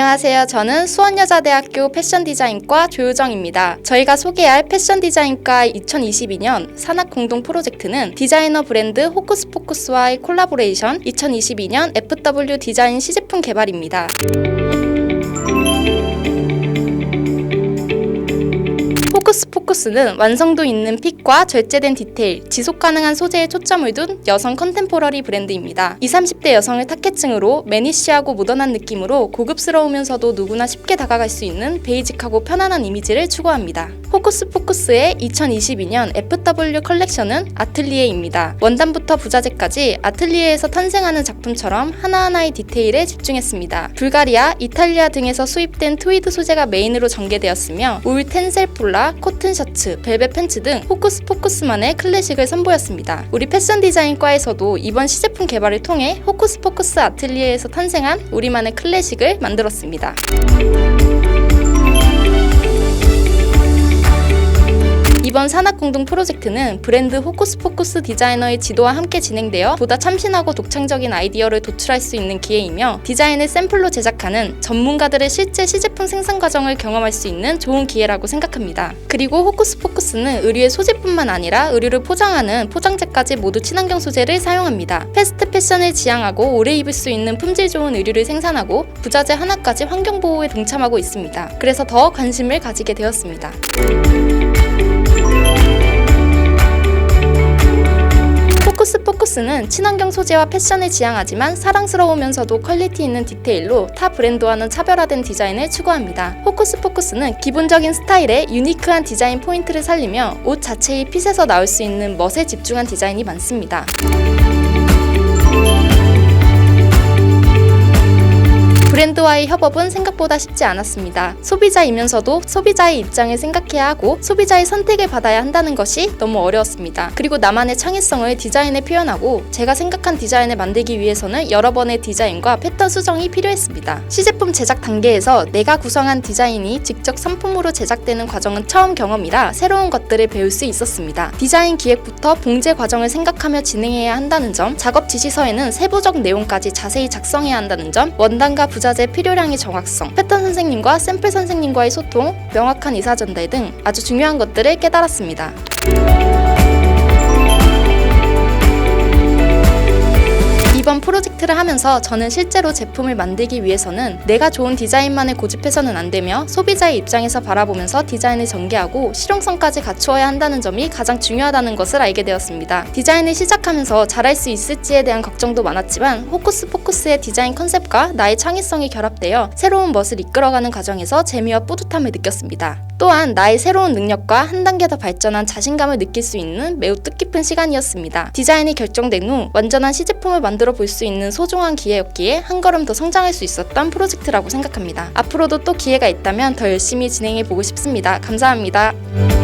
안녕하세요. 저는 수원여자대학교 패션 디자인과 조효정입니다. 저희가 소개할 패션 디자인과 2022년 산학 공동 프로젝트는 디자이너 브랜드 호쿠스포쿠스와의 콜라보레이션 2022년 FW 디자인 시제품 개발입니다. 포커스 포커스는 완성도 있는 핏과 절제된 디테일, 지속 가능한 소재에 초점을 둔 여성 컨템포러리 브랜드입니다. 20, 30대 여성을 타겟층으로 매니시하고 모던한 느낌으로 고급스러우면서도 누구나 쉽게 다가갈 수 있는 베이직하고 편안한 이미지를 추구합니다. 포커스 포커스의 2022년 FW 컬렉션은 아틀리에입니다. 원단부터 부자재까지 아틀리에에서 탄생하는 작품처럼 하나하나의 디테일에 집중했습니다. 불가리아, 이탈리아 등에서 수입된 트위드 소재가 메인으로 전개되었으며 울 텐셀 폴라, 코튼 셔츠, 벨벳 팬츠 등 호쿠스 포쿠스만의 클래식을 선보였습니다. 우리 패션 디자인과에서도 이번 시제품 개발을 통해 호쿠스 포쿠스 아틀리에에서 탄생한 우리만의 클래식을 만들었습니다. 이번 산학 공동 프로젝트는 브랜드 호쿠스 포쿠스 디자이너의 지도와 함께 진행되어 보다 참신하고 독창적인 아이디어를 도출할 수 있는 기회이며 디자인을 샘플로 제작하는 전문가들의 실제 시제품 생산 과정을 경험할 수 있는 좋은 기회라고 생각합니다. 그리고 호쿠스 포쿠스는 의류의 소재뿐만 아니라 의류를 포장하는 포장재까지 모두 친환경 소재를 사용합니다. 패스트 패션을 지향하고 오래 입을 수 있는 품질 좋은 의류를 생산하고 부자재 하나까지 환경 보호에 동참하고 있습니다. 그래서 더 관심을 가지게 되었습니다. 포쿠스는 친환경 소재와 패션을 지향하지만 사랑스러우면서도 퀄리티 있는 디테일로 타 브랜드와는 차별화된 디자인을 추구합니다. 포쿠스 포쿠스는 기본적인 스타일에 유니크한 디자인 포인트를 살리며 옷 자체의 핏에서 나올 수 있는 멋에 집중한 디자인이 많습니다. 브랜드와의 협업은 생각보다 쉽지 않았습니다. 소비자이면서도 소비자의 입장을 생각해야 하고 소비자의 선택을 받아야 한다는 것이 너무 어려웠습니다. 그리고 나만의 창의성을 디자인에 표현하고 제가 생각한 디자인을 만들기 위해서는 여러 번의 디자인과 패턴 수정이 필요했습니다. 시제품 제작 단계에서 내가 구성한 디자인이 직접 상품으로 제작되는 과정은 처음 경험이라 새로운 것들을 배울 수 있었습니다. 디자인 기획부터 봉제 과정을 생각하며 진행해야 한다는 점, 작업 지시서에는 세부적 내용까지 자세히 작성해야 한다는 점, 원단과 부자 재 필요량의 정확성, 패턴 선생님과 샘플 선생님과의 소통, 명확한 의사 전달 등 아주 중요한 것들을 깨달았습니다. 프로젝트를 하면서 저는 실제로 제품을 만들기 위해서는 내가 좋은 디자인만을 고집해서는 안 되며 소비자의 입장에서 바라보면서 디자인을 전개하고 실용성까지 갖추어야 한다는 점이 가장 중요하다는 것을 알게 되었습니다. 디자인을 시작하면서 잘할 수 있을지에 대한 걱정도 많았지만 호쿠스 포쿠스의 디자인 컨셉과 나의 창의성이 결합되어 새로운 멋을 이끌어가는 과정에서 재미와 뿌듯함을 느꼈습니다. 또한 나의 새로운 능력과 한 단계 더 발전한 자신감을 느낄 수 있는 매우 뜻깊은 시간이었습니다. 디자인이 결정된 후 완전한 시제품을 만들어 볼 수 있는 소중한 기회였기에 한 걸음 더 성장할 수 있었던 프로젝트라고 생각합니다. 앞으로도 또 기회가 있다면 더 열심히 진행해 보고 싶습니다. 감사합니다.